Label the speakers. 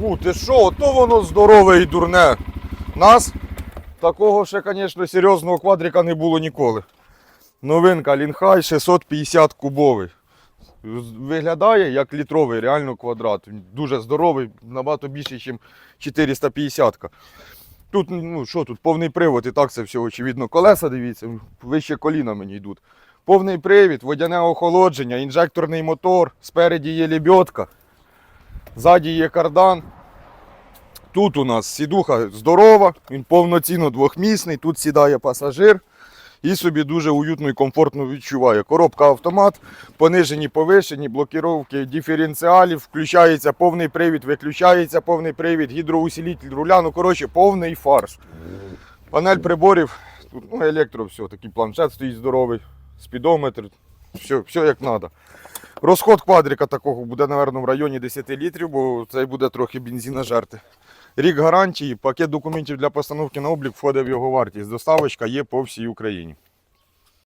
Speaker 1: Фу, ти що, то воно здорове і дурне. Нас такого ще, звісно, серйозного квадрика не було ніколи. Новинка Лінхай 650 кубовий. Виглядає як літровий реально квадрат. Дуже здоровий, набагато більший, ніж 450. Тут, ну що тут, повний привод, і так це все очевидно. Колеса, дивіться, вище коліна мені йдуть. Повний привід, водяне охолодження, інжекторний мотор, спереді є лебідка, ззаді є кардан. Тут у нас сідуха здорова, він повноцінно двохмісний, тут сідає пасажир і собі дуже уютно і комфортно відчуває. Коробка автомат, понижені, повишені, блокіровки диференціалів, включається повний привід, виключається повний привід, гідроусилитель руля, ну коротше, повний фарш. Панель приборів, тут ну, електро, все, такий планшет стоїть здоровий, спідометр, все, все як треба. Розход квадрика такого буде, мабуть, в районі 10 літрів, бо цей буде трохи бензина жерти. Рік гарантії, пакет документів для постановки на облік входить в його вартість. Доставочка є по всій Україні.